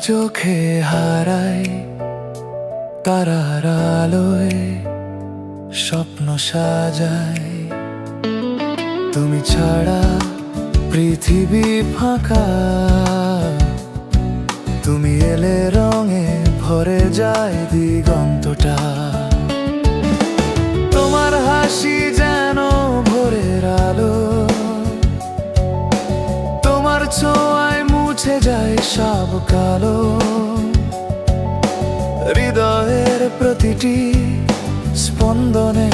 চোখে হারাই তারার আলোয় স্বপ্ন সাজাই। তুমি ছাড়া পৃথিবী ফাঁকা। তুমি এলে রঙে ভরে যায় দিগন্তটা। তোমার হাসি যেন ভোরের আলো। তোমার যায় সব কালো। হৃদয়ের প্রতিটি স্পন্দনে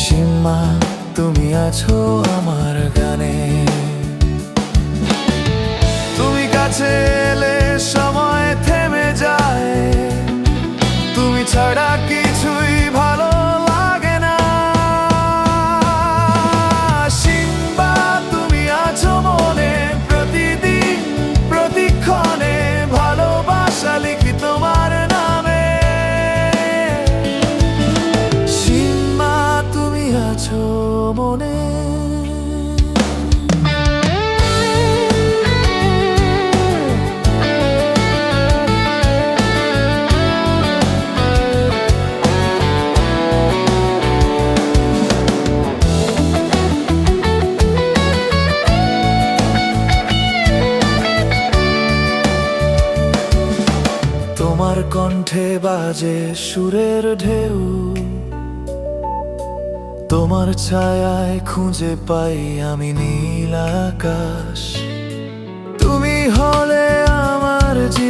সীমা, তুমি আছো আমার গানে। তুমি কাছে এলে সময় থেমে যায়। তুমি ছাড়া কিছুই তোমার কণ্ঠে বাজে সুরের ঢেউ। তোমার ছায়ায় খুঁজে পাই আমি নীল আকাশ। তুমি হলে আমার জীবনের